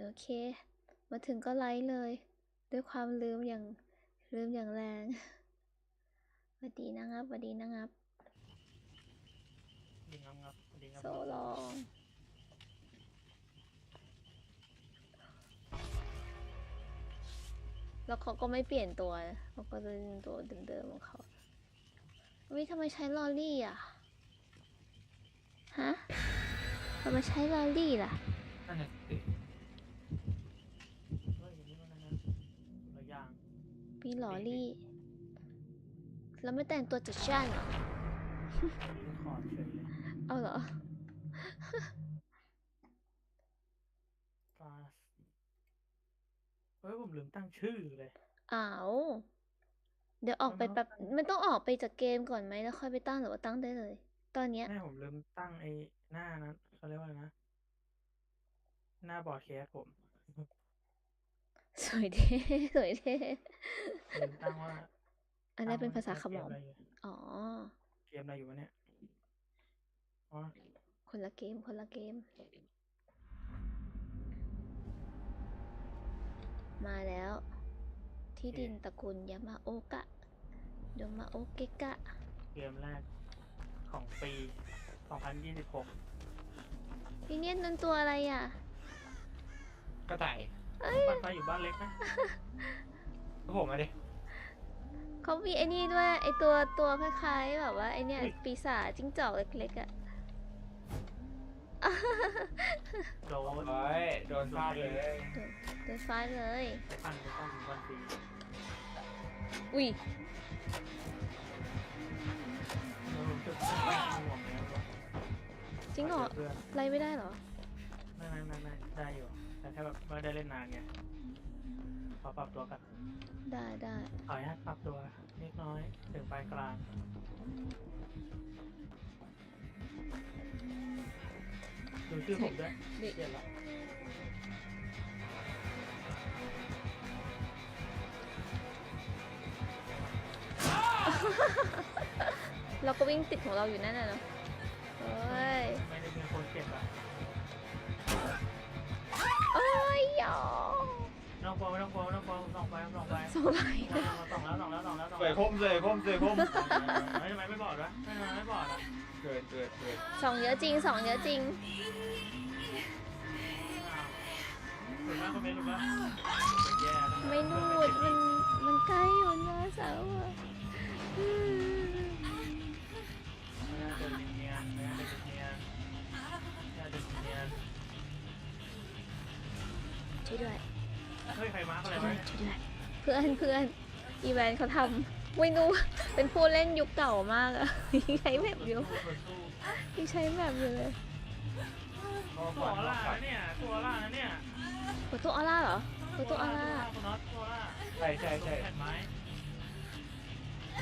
โอเค มาถึงก็ไลฟ์เลย ด้วยความลืมอย่างลืมอย่างแรงสวัสดีนะครับสวัสดีนะครับดีงับงับดีงับโซลองแล้วเขาก็ไม่เปลี่ยนตัวนะเขาก็จะเป็นตัวเดิมๆของเขาวิทำไมใช้ลอรี่อะ ฮะทำไมใช้ลอรี่ล่ะนั่นแหละสิ เฮ้ยอย่างนี้มันนะนะตัวอย่าง มีลอรี่ แล้วไม่แต่งตัวจัดจ้านเหรอรีคอร์ดเฉยเลยเอาเหรอ ฟาสเฮ้ยผมลืมตั้งชื่อเลย อ้าว เดี๋ยวออกไปเอาเนอะแบบมันต้องออกไปจากเกมก่อนไหมแล้วค่อยไปตั้งหรือว่าตั้งได้เลย ตอนเนี้ย แม่ผมลืมตั้งไอ้หน้านั้นเขาเรียกว่าอะไรนะ หน้าบอร์ดแคสผม สวยเท่สวยเท่ลืมตั้งว่าอันนั้นเป็นภาษาขมเกอมอะไรอยู่อ๋อ เกมอะไรอยู่วะเนี่ยอ๋อคนละเกม คนละเกม มาแล้ว ที่ดินตระกูลยามาโอกะยามาโอเกะกะ เกมแรกของปี 2026พี่เนียนนั่นตัวอะไรอะก็ต่าย บ้านไฟอยู่บ้านเล็กนะก็ผมมาดิ เขามีไอ้นี่ด้วยไอตัวตัวคล้ายๆแบบว่าไอเนี่ยปีศาจจิ้งจอกเล็กๆอะ โดนโอ้ยโดนฟาดเลยโดนฟ้าเลยปั่นไปต้องถึงวันปีอุ้ยเราจุดไม่ห่วงแล้วจริงเหรอเพื่อนไล่ไม่ได้เหรอ ไม่ไม่ไม่ไม่ได้อยู่ แต่แค่แบบไม่ได้เล่นนานไงขอปรับตัวกันได้ได้ขออนุญาตปรับตัวเล็กน้อยถึงปลายกลางดูชื่อผมด้วยดิเปลี่ยนละเราก็วิ่งติดของเราอยู่นั่นน่ะเนาะเอ้ย ไม่ได้เป็นคนเก็บอะโอ้ ยหยอไม่ต้องกลัวไม่ต้องกลัวไม่ต้องกลัวส่องไปส่องไปสไลด์ส่องแล้วส่องแล้วส่องแล้วส่องเสแล้ยวคมเสยคมเสยคมไม่ทำไมไม่บอกวะไม่ทำไมไม่บอกอะเกิดเกิดเกิดสองเยอะจริงสองเยอะจริง ถูกไหมคนไม่รู้ปะแย่แล้วไม่นูดมันมันใกล้อยู่นะสาวอะอืมไม่ ช่วยด้วยเฮ้ยใครมาร์กอะไรช่วยไว้ด้วยช่วยด้วยเพื่อนเพื่อนอีแวนเขาทำไม่นูเป็นผู้เล่นยุคเก่ามากอะยังใช้แบบอยู่สู้สู้ยังใช้แบบอยู่เลยพ่อตัขววัญล่าพ่อขวัญนะเนี่ยตัวล่านะเนี่ยเปิดตัวออร่าเหรอเปิดตัวออร่าคุณน็อตตัวล่าใช่ใช่ใช่แผ่นไม้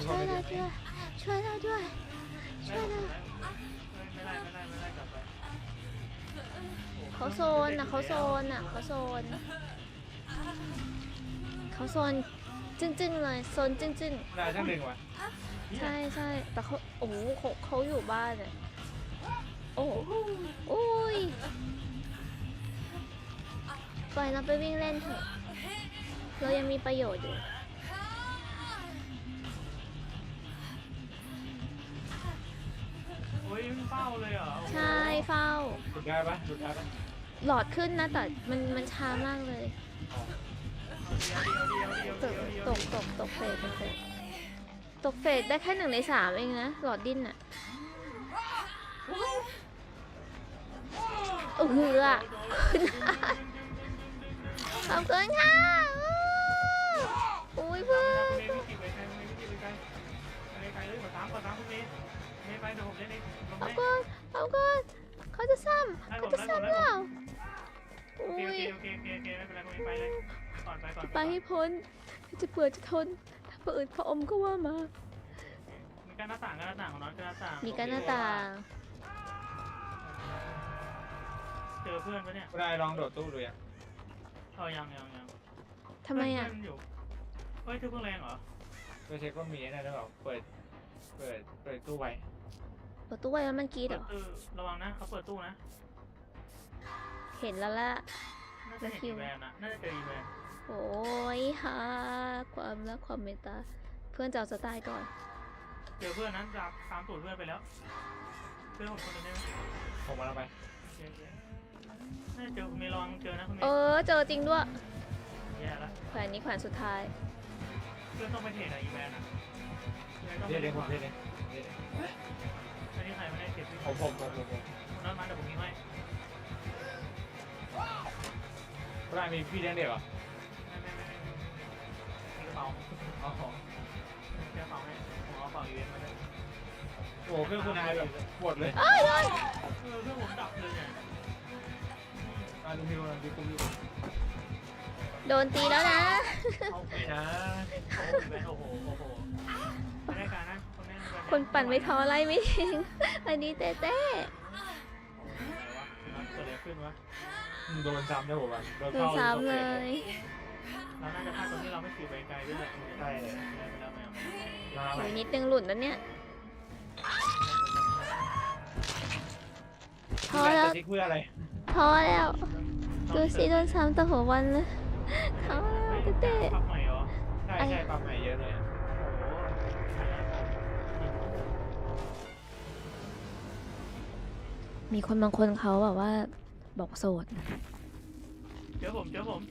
ช่วยเราด้วยช่วยเราด้วยไม่ช่วยเรา เขาโซนอะเขาโซนอะเขาโซน เขาโซนจึ้งๆเลยโซนจึ้งๆนายช่างหนึ่งว่ะใช่ใช่แต่เขาโอ้โหเขาเขาอยู่บ้านเนี่ยโอ้โหโอ้ยปล่อยเราไปวิ่งเล่นเถอะ เรายังมีประโยชน์อยู่ โอ้ยเป้าเลยเหรอใช่เฝ้าหลุดได้ปะหลุดได้ปะ หลอดขึ้นนะแต่มันมันช้ามากเลยตกตกตกตกเฟดตกเฟดตกเฟดได้แค่หนึ่งในสามเองนะ หลอดดิ้นอะโอ้โหอะขอบคุณค่ะอุ้ยเพื่อนขอบคุณขอบคุณเขาจะซ้ำเขาจะซ้ำแล้ว โออุ้เคยโอเคโอเคโอเคไม่เป็นไรคุณเมย์ไปเลยก่อนไปก่อนไปให้พ้นจะเปิดจะทน ถ้าเปิดพระอมก็ว่ามา มีการหน้าต่างกันหน้าต่างของน้องกันหน้าต่างมีกันหน้าต่าง เจอเพื่อนปะเนี่ยนายลองโดดตู้ดูยังเออยังยังยังทำไมอะเพื่นอยู่เฮ้ยเธอเพิ่งแรงเหรอไปเช็คว่ามีอะไรหรือเปล่าเปิด เปิด เปิดตู้ไว้ เปิดตู้ไว้แล้วมันกรีดเหรอเปิดตู้ระวังนะเขาเปิดตู้นะ เห็นแล้วละน่าน่าจะเห็นอีแวนอะน่าจะเจออีแวนโอ้ยฮาความรักความเมตตา เพื่อนจะเอาจะตายก่อน เจอเพื่อนนั้นตามตามตูดเพื่อนไปแล้ว เพื่อนผมคนนึงได้ไหมผมมาแล้วไปเจอเจอน่าจะเจอคุณเมย์ระวังเจอนะคุณเมเอย์อเจอจริงด้วย แย่ละแขวนนี้แขวนสุดท้าย เพื่อนต้องไปเทรดอะอีแวนอะอีแวนต้องเรียกไปเรียกผมเทเรีรยดกเรียกเรียกอันนี้ใครไม่ได้เก็บผมผมผมผมผมคนนั้นมาแต่ผมมีไว้ พระมีพี่เลี้ยงเด็กเหรอไม่ไม่ไม่ไม่มีกระเป๋าอ๋อเจ้าของให้ผมเอากระเป๋าอีเวนต์มาด้วยโอ้โหเพื่อนคุณนายแบบปวดเลยเออเพื่อนผมดับเลยเนี่ยอะดูพิวดูคุณพิวโดนตีแล้วนะ เอาไปไม่นะนะโอ้โหอีเวนต์โอ้โหโอ้โหไม่ได้การนะคนแม่นคนปั่นไม่ท้อไล่ไม่ทิ้งอันนี้เต้เต้ อะไรวะเกิดอะไรขึ้นวะ โดนซ้ำได้ผมอะโดนโดนเข้าซ้ำเลย เราน่าจะพลาดตรงที่เราไม่ขี่ไปไกลด้วยแหละใช่ไปแล้วไม่เอาไม่เอามาโอ้ไปยนิดนึงหลุดแล้วเนี่ย พอแล้ว จะทิ้งเพื่ออะไรพอแล้ว ดูสิโดนซ้ำตั้งหัววันเลยท้อแล้วเต้เต้ปรับใหม่เหรอ ใช่ใช่ปรับใหม่เยอะเลยมีคนบางคนเขาแบบว่า บอกโสด เจอผมเจอผม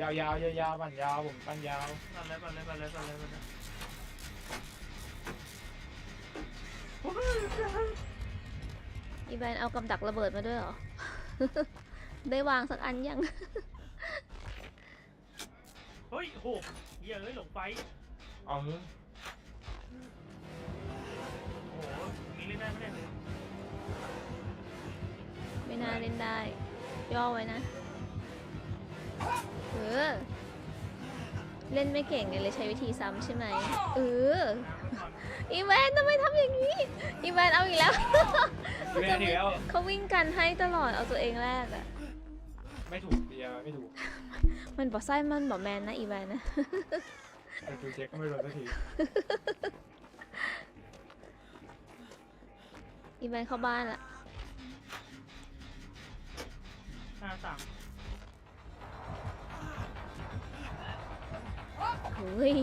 ยาวยาวยาวยาวปั่นยาวผมปั่นยาวปั่นเลยปั่นเลยปั่นเลยปั่นเลยปั่นเลยอีแบนเอากับดักระเบิดมาด้วยเหรอ ได้วางสักอันยัง เฮ้ยโหเหี้ยเอ้ยหลงไฟอ๋อโอ้โหมีเล่นได้ไม่ได้เลย ไม่น่าเล่นได้ ย่อไว้นะ เออ เล่นไม่เก่งเนี่ยเลยใช้วิธีซ้ำใช่ไหมเออ อีแวนทำไมทำอย่างนี้ อีแวนเอาอีกแล้วไม่ได้อีกแล้วเขาวิ่งกันให้ตลอดเอาตัวเองแรกอะไม่ถูกเดียวไม่ถูก มันบอกไส้มันบอกแมนนะอีแวนนะแต่ดูเช็คก็ไม่โดนสักทีอีแวนเข้าบ้านละ ห้าสามเฮ้ย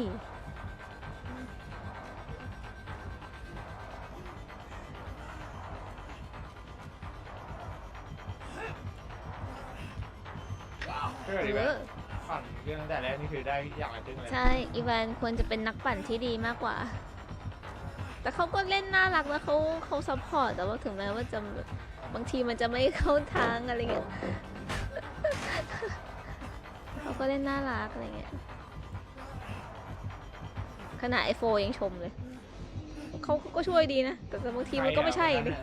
ถ้าเกิดเอแบบอปั่นเรื่องตั้งแต่แรกนี่คือได้อย่างละครึ่งเลย ใช่อีแวนควรจะเป็นนักปั่นที่ดีมากกว่า แต่เขาก็เล่นน่ารักนะเขาเขาซัพพอร์ตแต่ว่าถึงแม้ว่าจะแบบบางทีมันจะไม่เข้าทางอะไรเงี้ยเขา ก็เล่นน่ารักอะไรเงี้ยขนาดไอโฟยังชมเลย เขาก็ช่วยดีนะ แต่แต่บางทีมันก็ไม่ใช่ดิ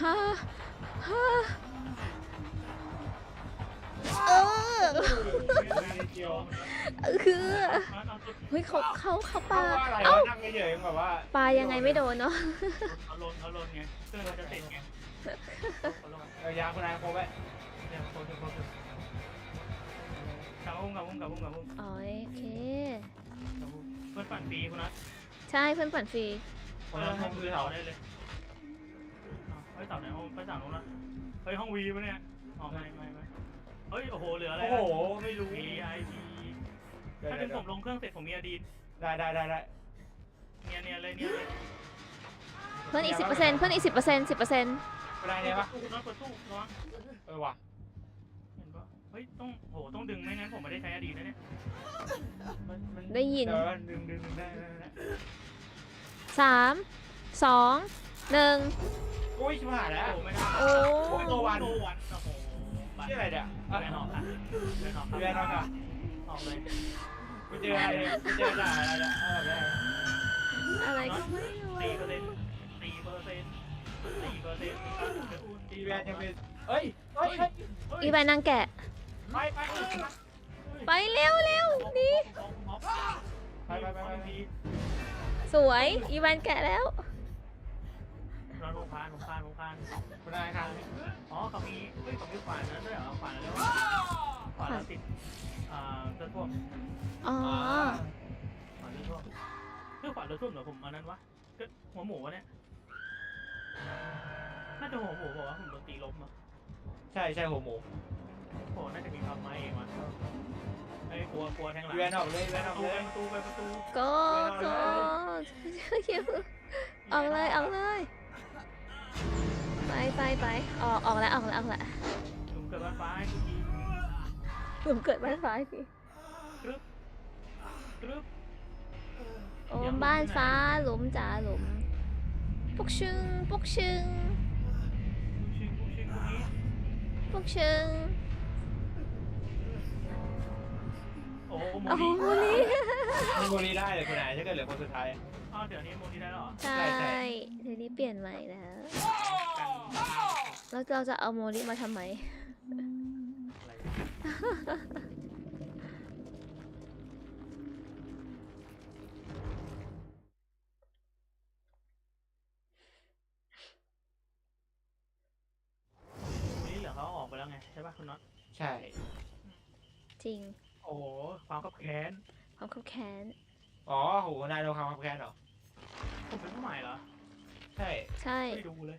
ฮ่าฮ่าเออเดียวคือเอาเอาจุดเฮ้ยเขาเขาเขาปเพราะลาว่าอะไรเอ้าวะนั่งเฉยๆแบบว่าปลายังไงไม่โดนเนาะเอาลนเอาลนไงเครื่องเราจะติดไงเอาลงเออยาคุณนายครบไว้เดี๋ยวโคตรโคตร กับอุ้มกับอุ้มกับอุ้มกับอุ้มอ๋อโอเค กับอุ้มเพื่อนปั่นปีคุณนัทใช่เพื่อนปั่นฟรีคนนั้นห้องคือต่เสาอได้เลยเฮ้ยต่อไหนห้องไปสั่งนู้นนะเฮ้ยห้องวีปะเนี่ยอ๋อไม่ไม่ไม่เฮ้ยโอ้โหเหลืออะไรโอ้โห ไม่รู้มีไอพีเดี๋ยวถ้าเดี๋เป็ยนวผมลงเครื่องเสร็จผมมีอดีตได้ได้ได้ได้เนียเนียเลยเนียเลยเพื่อนอีกสิบเปอร์เซ็นต์เพื่อนอีกสิบเปอร์เซ็นต์สิบเปอร์เซ็นต์คุณนายเนี่ยปะตู้น็อตเปิดตู้ระวังเออว่ะเห็นปะเฮ้ยต้องโหต้องดึงไม่งั้นผมไม่ได้ใช้อดีตนะเนี่ยมันมันได้ยิน เดี๋ยวดึงดึงดึงได้ได้ได้สามสองหนึ่งโอ้ยชิบหายแล้ว โอ้ไม่ได้โอ้โนวันโนวันโอ้โหนี่อะไรเนี่ยแวนออกค่ะแวนออกเรียนเอาค่ะ ออกเลยไปเจออะไรไปเจอด่าอะไรเนี่ยอะไรเนี่ยอะไรก็ไม่รู้สี่เปอร์เซ็นต์สี่เปอร์เซ็นต์สี่เปอร์เซ็นต์ทีแวนยังเป็นเอ้ยเฮ้ยเฮ้ยอีแวนนางแกะ ไปไปไปเร็วเร็วนี่ไปไปไปไปสวยอีแวนแกะแล้วราลงพานลงพานลงพานคุณนายครับอ๋อเขามีเฮ้ยเขามีขวานนั้นด้วยเหรอขวานแล้วขวานแล้วติดอ่าเลือดท่วมอ๋อขวานเลือดท่วมเรื่องขวานเลือดท่วมเหรอผมอันนั้นวะก็หัวหมูวะเนี่ยน่าาจะหัวหมูบอกว่าผมโดนตีล้มอะใช่ใช่หัวหมู โอ้น่าจะมีความไม้เองวะไอ้ยกลัวกลัวแทงหลังเวียนออกเลยเวียนออกประตูเลไปยประตูไปประตูก็ก็เอาเลยเอาเลย ไปไปไปออกออกแล้วออกแล้วออกแล้วหนุ่มเกิดบ้านฟ้าให้ทุกทีผมเกิดบ้านฟ้าสิกรึบกรึบโอ้บ้านฟ้าหลุมจ๋าหลุมปุกชึงปุกชึงชิงชิงตรงนี้ปุกชึง โอ้โมโอ้โหดีโมลีมีโมลีได้เลยคุณนายถ้าเกิดเหลือคนสุดท้ายอ้าวเดี๋ยวนี้โมดีได้แล้วเหรอใช่ ใช่เดี๋ยวนี้เปลี่ยนใหม่แล้วกันแล้วเราจะเอาโมลิมาทำไม อะไรนี่เหลือเขาออกไปแล้วไงใช่ป่ะคุณน็อตใช่จริง โอ้โหความกับแค้น ความขับแค้น อ๋อโหนายโดนคำขับแค้นเหรอผมเป็นผู้ใหม่เหรอ ใช่ใช่ ไม่ดูเลย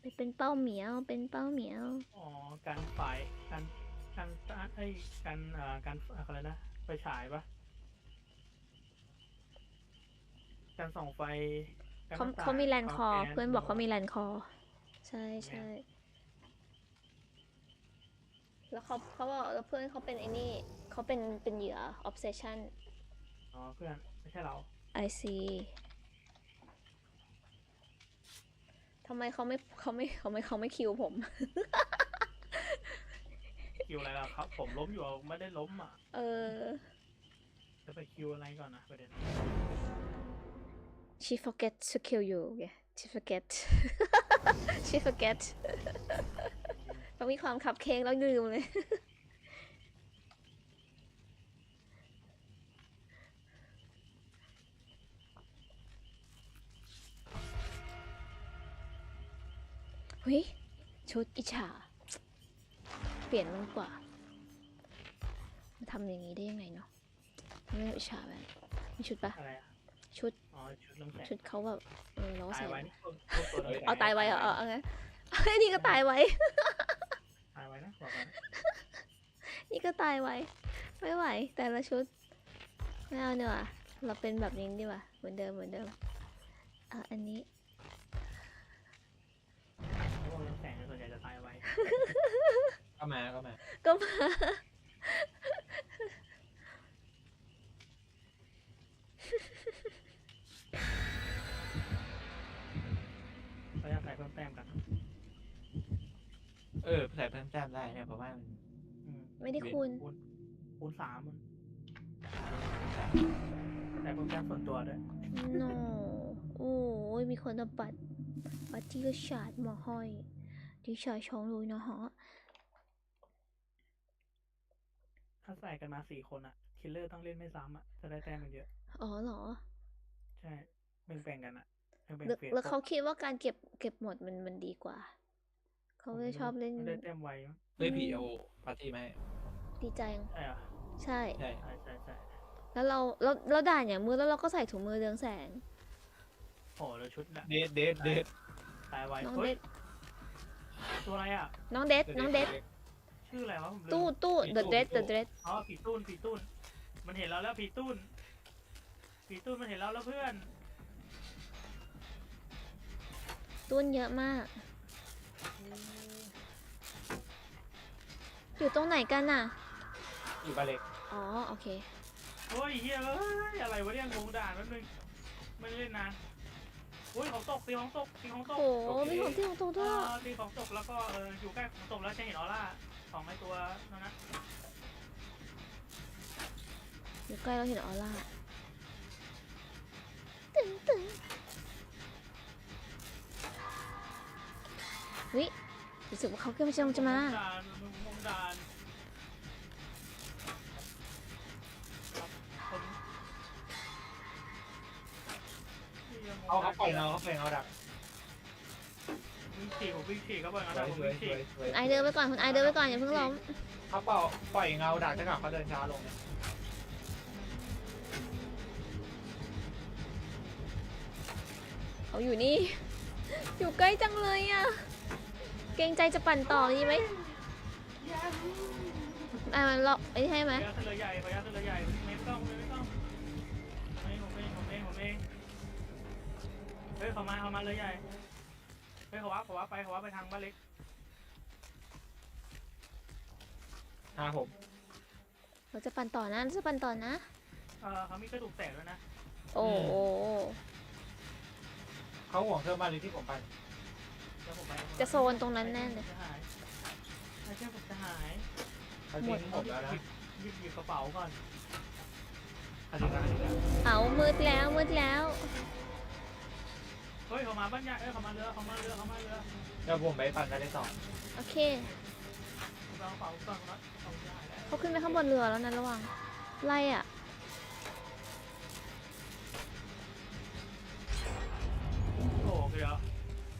ไปเป็นเป้าเหมียว เป็นเป้าเหมียว อ๋อ การไฟการ การไอ้ยการเอ่อการอะไรนะ ไฟฉายปะการส่องไฟกรเขาหน้ต่งเขามีแลนคอวามแค้เพื่อนบอกเขามีแลนคอ ใช่ใช่ แล้วเขาเขาบอกแล้วเพื่อนเขาเป็นไอ้นี่เขาเป็นเป็นเหยื่อ obsession อ๋อเพื่อนไม่ใช่เรา I see ทำไมเขาไม่เขาไม่เขาไม่เขาไม่คิวผม คิวอะไรล่ะครับ ผมล้มอยู่ไม่ได้ล้มอะ เออ จะไปคิวอะไรก่อนนะประเด็น she forget to kill you yeah she forget she forget เขามีความขับเค้งแล้วลืมเลย เฮ้ย ชุดอิจฉา เปลี่ยนมันกว่ามันทำอย่างนี้ได้ยังไงเนาะไม่อิจฉาแบบมีชุดปะอะไรอะชุด อ๋อ ชุดลำแสงชุดเขาแบบเออเราก็ตาใส่ยไว้นี่พวกพวกตัวลำแสงเอาตายไว้เหรอเอาเอาไงไอ้นี่ก็ตายไว้ตายไว้ นะบอกไว้นะนี่ก็ตายไว้ไม่ไหว แต่ละชุดไม่เอาเนีกว่ยเราเป็นแบบนี้ดีกว่าเหมือนเดิมเหมือนเดิมอะอันนี้พวกลำแสงส่วนใหญ่จะตายไว้ก็มาก็มาก็มาเขา ออใส่เพิ่มแต้มได้เนี่ยเพราะว่ามันอืมไม่ได้คูณคูณคูณสามมันแต่เพิ่มแต้มส่วนตัวด้วย no โอ้ยมีคนเอาบัตรบัตรที่กระชาดมาห้อยดิชายชองเลยนะฮะถ้าใส่กันมาสี่คนอะคิลเลอร์ต้องเล่นไม่ซ้ำอะจะได้แต้มกันเยอะ อ๋อเหรอ ใช่แบ่งๆกันอะแบ่งแล้วๆเฟสแล้วเขาคิดว่าการเก็บเก็บหมดมันมันดีกว่า เขาเลยชอบเล่น มันได้แต้มไวมั้งเฮ้ยผีเอาปาร์ตี้ไหมาให้ดีใจจังใช่เหรอใช่ ใช่ ใช่ใช่ใช่แล้วเราแล้วแล้วด่านอย่างมือแล้วเราก็ใส่ถุงมือเรืองแสง โอ้แล้วชุดอะเดทเดทเดทตายไวน้องเฮ้เด็ยดตัวอะไรอะน้องเด็ดน้องเด็ดชื่ออะไรวะผมลืมตู้ตู้ the dread the dread อ๋อผีตุ้นผีตุ้นมันเห็นเราแล้วผีตุ้นผีตุ้นมันเห็นเราแล้วเพื่อน ตุ้นเยอะมาก อยู่ตรงไหนกันน่ะ อยู่บ้านเล็กอ๋อ โอเค โอ้ยเฮียเอ้ยอะไรวะเนี่ยงงด่านแป๊บนึงไม่ได้เล่นนานโอ้ยของตกตีของตกตีของตกโอ้โหมีของที่ของตัวด้วยอ่าตีของตกแล้วก็เอออยู่ใกล้ของตกแล้วจะเห็นออร่าของไอตัวนั่นนะอยู่ใกล้เราเห็นออร่าตึงตึง วิรู้สึกว่าเขากำลังจะมาด่านงงด่านครับคนที่ยังงงเอาเขาปล่อยด่นเงาเขาปล่อยเงาดักวิ่งฉี่ผมวิ่งฉี่เขาบอกสนะวยผมสวยวิ่งสฉี่วยสวยคุณไอเดินไปก่อนคุณไอเดินไปก่อนอย่าเพิ่งล้มเขาเป่าปล่อยเงาดักถ้าเกิดเขาเดินช้าลงเนี่ยเขาอยู่นี่ อยู่ใกล้จังเลยอะ เกรงใจจะปั่นต่อดีไหมอะมันล็อกไอ้ให้ไหมขออนุญาตขึ้นเรือใหญ่ขออนุญาตขึ้นเรือใหญ่ไม่ต้องไม่ต้องไม่ผมเองผมเองผมเองเฮ้ยเขามาเขามาเรือใหญ่เฮ้ยเขาวับเขาวับไปเขาวับไปทางบ้านเล็กหาผมเราจะปั่นต่อนะเราจะปั่นต่อนะ เออเขามีกระดูกแตกด้วยนะโอ้โหเขาห่วงเครื่องบ้านเลยที่ผมไปเดี๋ยวผมไป จะโซนตรงนั้นแน่เลยจะหายไอ้เจ้าผมจะหายเขาทิ้งผมแล้วนะหยิบหยิบกระเป๋าก่อนเขาทิ้งแล้วเขาทิ้งแล้วเอามืดแล้วมืดแล้ว เฮ้ยเขามาบ้านใหญ่เอ้ยเขามาเรือเขามาเรือเขามาเรือเดี๋ยวผมไปปั่นได้สองโอเคผมเอากระเป๋าก่อนนะเอาไม่ได้แล้วเขาขึ้นไปข้างบนเรือแล้วนะระวังไล่อะ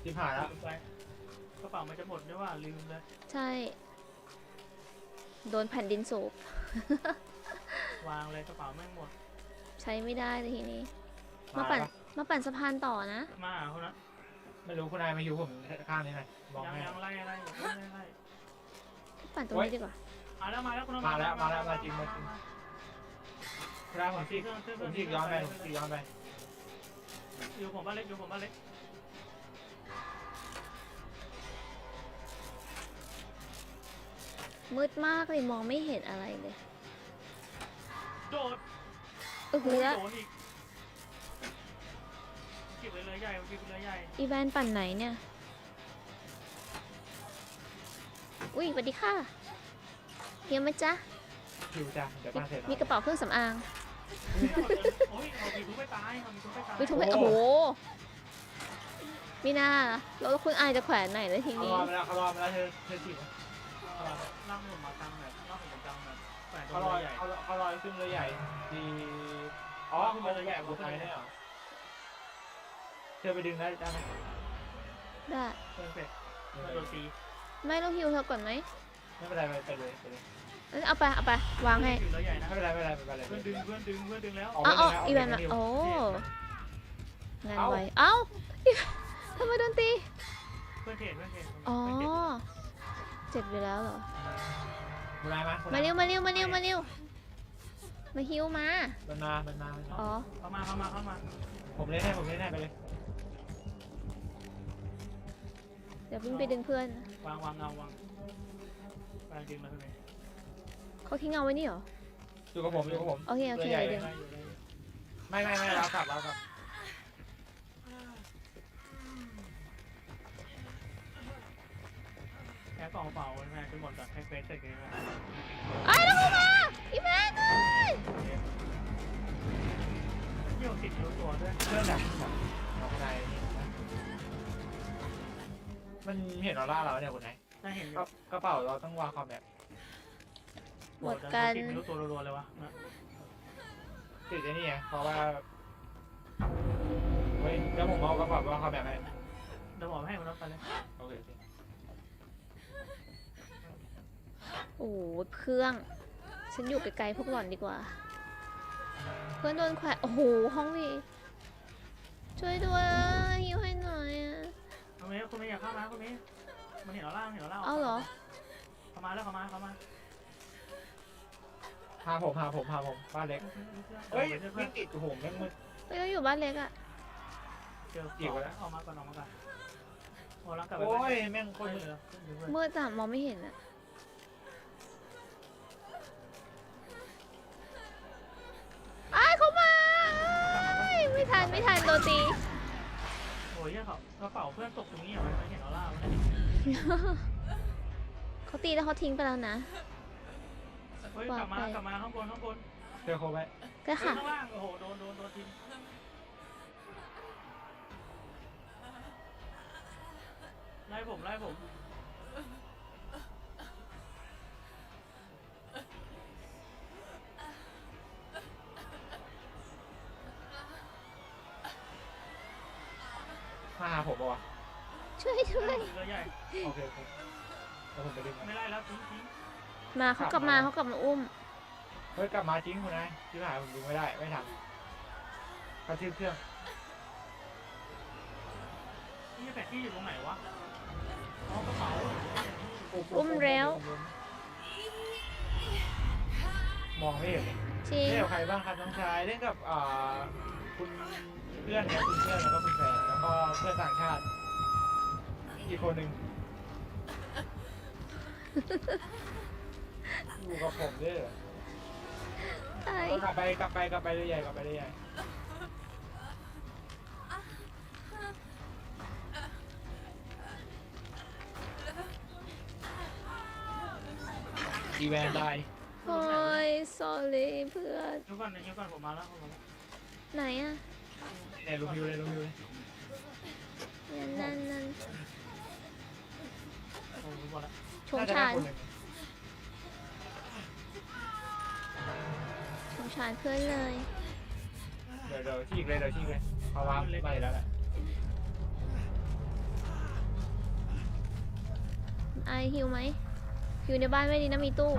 ทิพหายแล้วลืมไปกระเป๋ามันจะหมดด้วยว่าลืมเลยใช่ โดนแผ่นดินสูบวางเลยกระเป๋าแม่งหมด ใช้ไม่ได้เลยทีนี้ มามาปั่นปะมาปั่นสะพานต่อนะ มาหาคนนั้นไม่รู้คุณนายมาอยู่ผมข้างนี้หน่อยมองยังให้ ยังไล่ไล่ไล่ไล่ไล่ปั่นตรงนี้ดีกว่ามาแล้วมาแล้วคนนั้นมาแล้วมาแล้วมาจริงมาจริง คุณนายผมฉีกเครื่องเครื่องผมฉีกย้อนไปผมฉีกย้อนไปอยู่ผมบ้านเล็กอยู่ผมบ้านเล็ก มืดมากเลยมองไม่เห็นอะไรเลยโดดเออเรือโดนอีกเก็บเลยเรือใหญ่เก็บเรือใหญ่อีแวนปั่นไหนเนี่ย อุ้ยสวัสดีค่ะเฮียไหมจ๊ะคิวจ้ะเดี๋ยวบ้านเสร็จมีกระเป๋าเครื่องสำอางโอ้ยเอามีทุกไปตายเอามีทุกไปตายวิทุกเพโอ้โหมีหน้าแล้วคุณอายจะแขวนไหนเลยทีเขานี้รอมาแล้วเขารอมาแล้วเธอเธอฉีก ล่างผมมาตังแบบล่างผมตังแบบแปดตัเขาวรอใหญ่เขาเขารอขึ้นเรือใหญ่ดีอ๋อขึ้นเรือใหญ่บุกไปได้เหรอเธอไปดึงได้ได้ไหมได้เพิ่งเสร็จโดนตีไม่เราฮิวเธอก่อนไหมไม่เป็นไรไปเลยไปเลยเอ้ยเอาไปเอาไปวางให้ถึงเรือใหญ่นะไม่เป็นไรไม่เป็นไรไม่เป็นไรเพื่อนดึงเพื่อนดึงเพื่อนดึงแล้วอ้าเอ้าอีแวนมาโอ้งานไวเอ้าทำไมโดนตีเพื่อนเทรดเพื่อนเทรดอ๋อ เจ็บอยู่แล้วเหรอคุณนายมามาเร็วมาเร็วมาเร็วมาเร็วมาฮิวมา มันมามันมามันมาอ๋อ เข้ามาเข้ามาเข้ามาผมเล่นให้ผมเล่นให้ไปเลยเดี๋ยววิ่งไปดึงเพื่อน วางวางเงาวางวางดึงมาเพื่อนเขาทิ้งเงาไว้นี่เหรอ อยู่กับผมอยู่กับผมโอเคโอเคตัวใหญ่เดี๋ยวไม่ไม่ไม่เรากลับเรากลับ ค่กล่องเปล่าแม่ขึ้นหมดก่อนให้เฟสเสร็จกันไอ้ยแล้วเขามาอีแมนเอ้ยเที่ยวติดรู้ตัวด้วยเรื่องแบบของคุณนายมันเห็นออร่าเราเนี่ยคุณนายน่าเห็นอยู่กระเป๋าเราต้องวางคอมแบบหมดกันติดไม่รู้ตัวรัวๆเลยวะติดไอ้นี่ไงเพราะว่าเฮ้ยแล้วผมเอากระเป๋าวางคอมแบบให้เดี๋ยวบอกให้มันรับไปเลยโอเค โอเคโอ้โหเครื่อง ฉันอยู่ไกลๆพวกหล่อนดีกว่า เพื่อนโดนแขวนโอ้โหห้องวีช่วยด้วยฮิวให้หน่อยอะคุณเมย์คุณเมย์อย่าเข้ามาคุณเมย์มันเห็นเราล่างเห็นเราล่างเอาเหรอเข้ามาแล้วเข้ามาเข้ามาพาผมพาผมพาผมบ้านเล็กเฮ้ยวิ่งติดโอ้โหแม่งมืดเฮ้ยเราอยู่บ้านเล็กอะเจอออกมาก่อนออกมาก่อนโอ้ร่างกายโอ้ยแม่งโคคนตรเหมืลืดอมืดอะมองไม่เห็นอะ กระเป๋าเพื่อนตกตรงนี้อะมันเห็นเราล่างเขาตีแล้วเขาทิ้งไปแล้วนะ เฮ้ยกลับมากลับมาข้างบนข้างบนเจอโคไว้ก็เฮ้ยค่ะ ข้างล่างโอ้โหโดนโดนโดนทิ้งไล่ผมไล่ผม ผมปะวะช่วยช่วยเรือใหญ่โอเคโอเคแล้วผมไปดึงไม่ไล่แล้วทิ้งทิ้งมาเขากลับมาเขากลับมาอุ้ม เฮ้ยกลับมาจริงคุณนายที่หายผมดึงไม่ได้ไม่ทันกระทืบเครื่องนี่แผนที่อยู่ตรงไหนวะอ๋อกระเป๋าอุ้มแล้ว มองไม่เห็นจริง เล่นกับใครบ้างครับน้องชายเล่นกับอ่าคุณ เพื่อนเนี่ยคุณเพื่อนแล้วก็คุณแฟนแล้วก็เพื่อนต่างชาติ อีกคนหนึ่งอยู่กับผมด้วยเหรอไอ้กลับไปกลับไปกลับไปเรื่อยๆกลับไปเรื่อยๆอีแวนได้โอ้ย sorry เพื่อน เดี๋ยวก่อนเดี๋ยวก่อนผมมาแล้วผมมาแล้ว ไหนอะ เนี่ยลุมยูเลยลุมยูเลยนั่นนั่นโอ้โหหมดล้วชงชานชงชานเพื่อนเลย เดี๋ยวเดี๋ยวฉีกเลยเดี๋ยวฉีกเลยเพราะว่าไปแล้วแหละไอฮิวไหมฮิวในบ้านไม่ดีนะมีตู้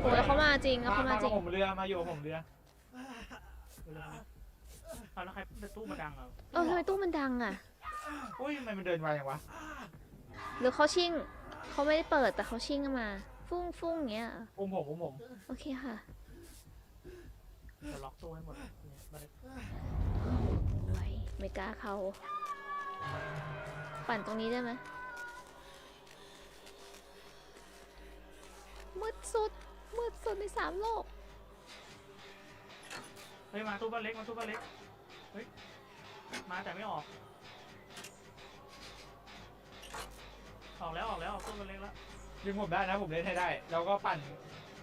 โอ้แล้วเขามาจริงแล้วเขามาจริง ผมเรือมาอยู่ผมเรือ เลยเอาแล้วใครจะตู้มาดังเหรอเออทำไมตู้มันดังอะอุ้ยทำไมมันเดินไวอย่างวะหรือเขาชิ่งเขาไม่ได้เปิดแต่เขาชิ่งมา ฟุ้งฟุ้งอย่างเงี้ย อุ้มผมอุ้มผมโอเคค่ะเดี๋ยวล็อกตู้ให้หมดเลยเนี่ยมาเลยโอ้ยไม่กล้าเข้าปั่นตรงนี้ได้ไหมมืดสุดมืดสุดในสามโลก เฮ้ยมาตู้บ้านเล็กมาตู้บ้านเล็ก เฮ้ย มาแต่ไม่ออก ออกแล้วออกแล้วออกตู้บ้านเล็กแล้วดึงผมได้นะผมเล่นให้ได้ แล้วก็ปั่น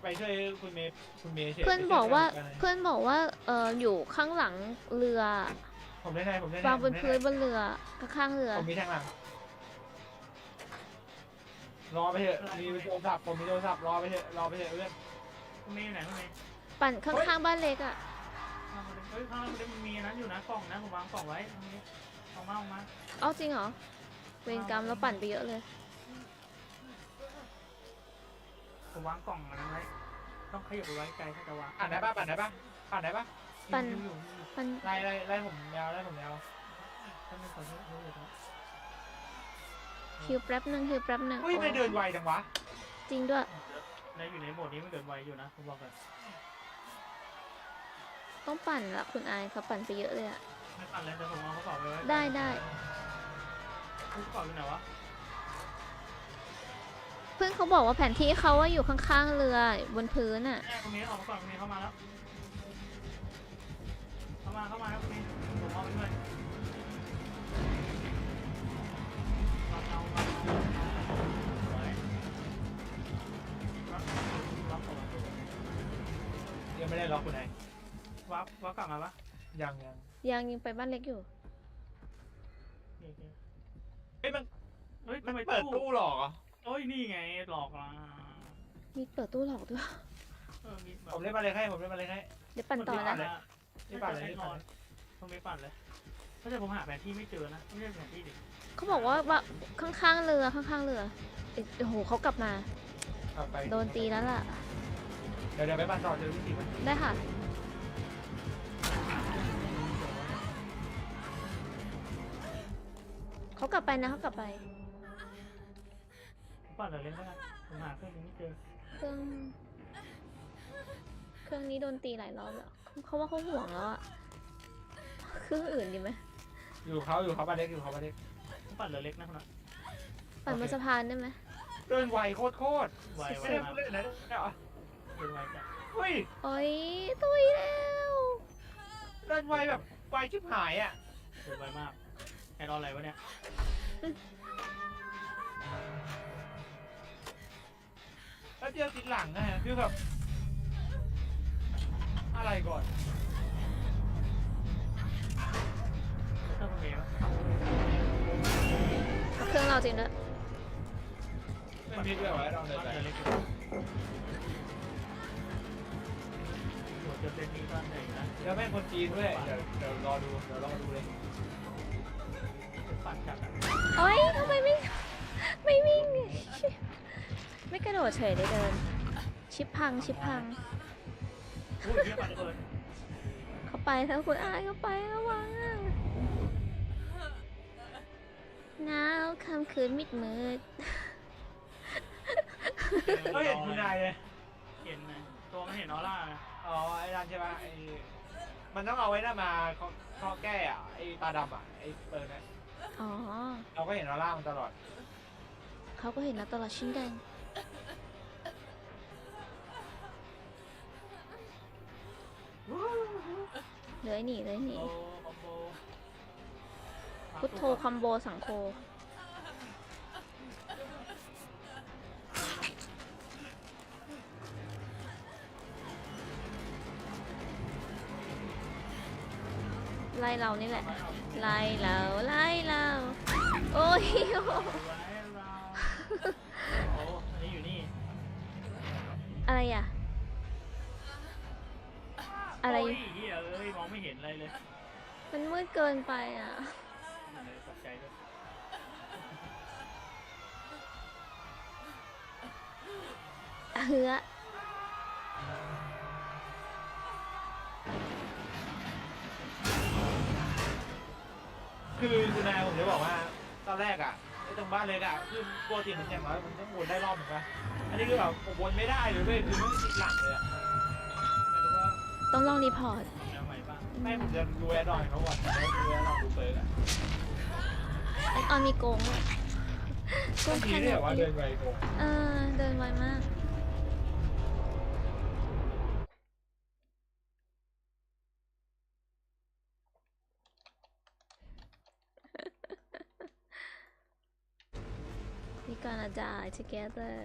ไปช่วยคุณเมย์คุณเมย์เฉยเพื่อนบอกว่าไปช่ยกันเพื่อนบอกว่าเอออยู่ข้างหลังเรือผมเล่นให้ผมเล่นให้วางบนผมพื้นเล่บนเรือข้างๆเรือให้ผมมีแทงหลังรอไปเถอะมีโทรศัพท์ผมมีโทรศัพท์รอไปเถอะรอไปเถอะเพื่อนคุณเมย์อยู่ไหนคุณเมย์ปั่นข้างๆบ้านเล็กอะข้างบน เฮ้ยข้างล่างมันมีอันนั้นอยู่นะกล่องนะผมวางกล่องไว้ตรงนี้เออกมาเออกมาเอาจริงเหรอ เวรกรรมแล้วปั่นไปเยอะเลย ผมวางกล่องอันนั้นไว้ต้องขยับไปไว้ไกลถ้าจะวางปั่นได้ปะปั่นได้ปะปั่นได้ปะปั่น อยู่อยู่อยู่ปั่นไล่ไล่ไล่ผมยาวไล่ผมยาวท่านเป็นคนที่รู้อยู่ครับฮิวแป๊บหนึ่งฮิวแป๊บหนึ่งอุ้ยไม่เดินไวจังวะ จริงด้วย ในอยู่ในโหมดนี้มันเกิดไวอยู่นะผมบอกเลย ต้องปั่นละคุณอายเขาปั่นไปเยอะเลยอะไม่ปั่นเลยแต่ผมเอากระเป๋าไปไว้ได้ได้กระเป๋าอยู่ไหนวะเพื่อนเขาบอกว่าแผนที่เขาว่าอยู่ข้างๆเรือบนพื้นอะแม่คนนี้ออกมาก่อนคนนี้เข้ามาแล้วเข้ามาเข้ามาแล้วคนนี้ผมเอาไปด้วยเอาเอาเอาไว้รับรับของยังไม่ได้ล็อกคุณไหน วับวับกลับมาปะยังยังยังยิงไปบ้านเล็กอยู่ โอเคเฮ้ยมันเฮ้ยมัทำนไมเปิดตู้ตู้หลอกเหรอเอ้ยนี่ไงหลอกอะมีเปิดตู้หลอกด้วย เออมีแบบผมเล่นมาเลยให้ผมเล่นมาเลยให้ เดี๋ยวปั่นต่อปั่นะนเลยไม่ปั่นเลยนอนต้องไม่ปั่นเลยถ้าจะผมหาแผนที่ไม่เจอนะไม่ใช่แผนที่ดิเขาบอกว่าว่าข้างๆเรือข้างๆเรือเอ๊ะโอ้โหเขากลับมา กลับไปโดนตีแล้วล่ะ เดี๋ยวเดี๋ยวไปปั่นต่อเจอวิธีมันได้ค่ะ เขากลับไปนะเขากลับไปผมปั่นเลยเล่นก็ได้ผมหาเครื่องนี้ไม่เจอเครื่อง เครื่องนี้โดนตีหลายรอบแล้วเขาว่าเขาห่วงแล้วอะเครื่องอื่นดีไหมอยู่เขาอยู่เขาบ้านเล็กอยู่เขาบ้านเล็กผมปั่นเรือเล็กนะคุณนะปั่นบนสะพานได้ไหมเดินไวโคตรโคตรไวไวไม่ได้มากพูดเล่นนะเนี่ยเหรอเดินไวจัดเฮ้ยโอ้ยตุยแล้ว เดินไวแบบไวชิบหายอะเดินไวมากแอดออนอะไรวะเนี่ย แล้วเจอติดหลังอะคือแบบ อะไรก่อนเครื่องคุณเมย์ปะเครื่องเราจริงด้วยไม่มีด้วยวะลองเดินปั่นไปเรือเล็กอยู่โหเจอเซนนี้ก็เหนื่อยอยู่นะ แล้วแม่งคนจีนด้วย เดี๋ยวเดี๋ยวรอดู เดี๋ยวรอดูเลย เอ้ยทำไมไม่ไม่วิ่ง ไม่กระโดดเฉยได้เดิน ชิปพังชิปพังเข้าไปทั้งคุณอายเข้าไประวังหนาวคำคืนมิดมืดก็เห็นคุณนายเลยเห็นไหมตัวไม่เห็นนอล่านอ๋อไอ้ดันใช่ปะไอ้มันต้องเอาไว้น่ามาข้อแก้อะไอ้ตาดำอะไอ้เปิดนะ อ๋อ เราก็เห็นออร่ามันตลอด เขาก็เห็นเราตลอดเช่นกันเลยหนีเลยหนี โอ้คอมโบพุทโธคอมโบสังโฆไล่เรานี่แหละไล่เรา ไล่เราโอ้ยไว้เราโอ้อันนี้อยู่นี่อะไรอะ อะไร โยเหี้ยเอ้ยมองไม่เห็นอะไรเลยมันมืดเกินไปอะเลยตกใจด้วยเฮือ คือคุณนายผมจะบอกว่าตอนแรกอะไอ้ตรงบ้านเล็กอะคือปกติมันอย่างน้อยมันต้องวนได้รอบเหมือนกันอันนี้คือแบบผมวนไม่ได้เลยเว้ยคือมันติดหลังเลยอะไม่รู้ว่าต้องลองรีพอร์ตแนวใหม่ป่ะไม่ผมจะดูแอดดอยเขาก่อนแล้วดูแอดดอยดูเปิร์กอะไอออนมีโกงด้วยโกบางงทีแค่เนี่ยเดียวว่าเดินไปโกงเออเดินไวมาก gonna die together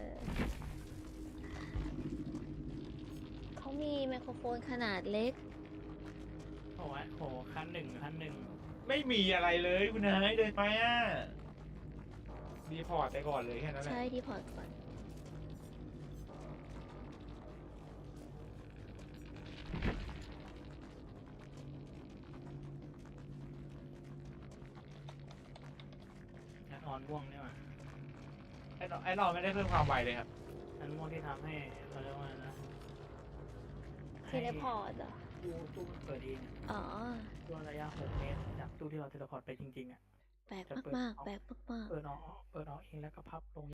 เขามีไมโครโฟนขนาดเล็ก โอ้ยโหคันหนึ่งคันหนึ่งไม่มีอะไรเลยคุณนายเดินไปอะรีพอร์ตไปก่อนเลยแค่นั้นแหละ ใช่ที่พอร์ตก่อน ไอ้ดอกไอ้ดอกไม่ได้เพิ่มความไวเลยครับอันม่วงที่ทำให้เขาเรียกว่าอะไรนะเทเลพอร์ตเหรอ ตู้ตู้มันเปิดเองอะอ๋อตู้ระยะ6เมตรจากตู้ที่เราเทเลพอร์ตไปจริงๆอะแปลกมากๆ แปลกมากๆ เปิดออกเปิดออกเองแล้วก็พับลง